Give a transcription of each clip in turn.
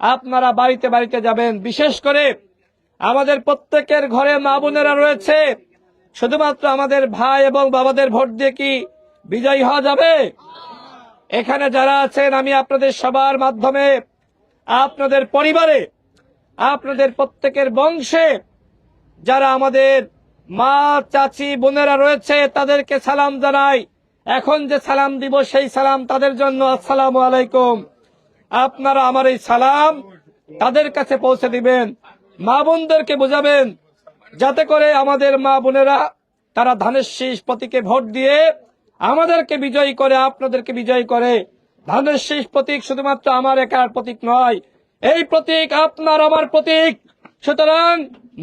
আপনারা বাড়িতে বাড়িতে যাবেন। বিশেষ করে আমাদের প্রত্যেকের ঘরে মা বোনেরা রয়েছে। শুধুমাত্র আমাদের ভাই এবং বাবাদের ভোট দিয়ে কি বিজয়ী হওয়া যাবে? এখানে যারা আছেন, আমি আপনাদের সবার মাধ্যমে, আপনাদের পরিবারে, আপনাদের প্রত্যেকের বংশে, যারা আমাদের মা, চাচি, বোনেরা রয়েছে, তাদেরকে সালাম জানাই। এখন যে সালাম দিব, সেই সালাম তাদের জন্য। আসসালামু আলাইকুম। আপনারা আমার এই সালাম তাদের কাছে পৌঁছে দিবেন। মা বোনদেরকে বোঝাবেন, যাতে করে আমাদের মা বোনেরা তারা ধানের শীষ প্রতীকে ভোট দিয়ে আমাদেরকে বিজয়ী করে, আপনাদেরকে বিজয়ী করে। ধানের শীষ প্রতীক শুধুমাত্র আমার একার প্রতীক নয়, এই প্রতীক আপনার, আমার প্রতীক। সুতরাং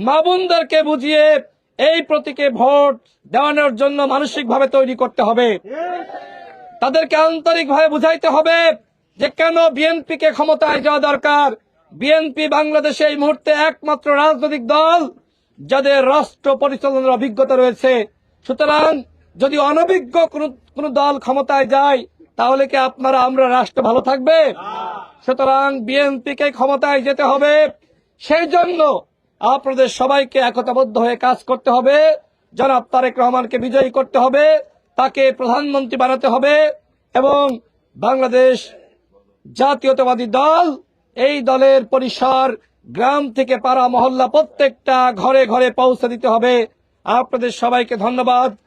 মা বোনদেরকে বুঝিয়ে এই প্রতীকে ভোট দেওয়ানোর জন্য মানসিকভাবে তৈরি করতে হবে। তাদেরকে আন্তরিকভাবে বুঝাইতে হবে যে কেন বিএনপি কে ক্ষমতায় যাওয়া দরকার? বিএনপি বাংলাদেশে এই মুহূর্তে একমাত্র রাজনৈতিক দল যাদের রাষ্ট্র পরিচালনার অভিজ্ঞতা রয়েছে। সুতরাং যদি অনভিজ্ঞ কোন দল ক্ষমতায় যায়, তাহলে কি আপনারা, আমরা রাষ্ট্র ভালো থাকবে? সুতরাং বিএনপি কে ক্ষমতায় যেতে হবে। সেই জন্য আপনাদের সবাইকে একতাবদ্ধ হয়ে কাজ করতে হবে। জনাব তারেক রহমানকে বিজয়ী করতে হবে। তাকে প্রধানমন্ত্রী বানাতে হবে এবং বাংলাদেশ জাতীয়তাবাদী দল, এই দলের পরিসর গ্রাম থেকে পাড়া মহল্লা প্রত্যেকটা ঘরে ঘরে পৌঁছে দিতে হবে। আপনাদের সবাইকে ধন্যবাদ।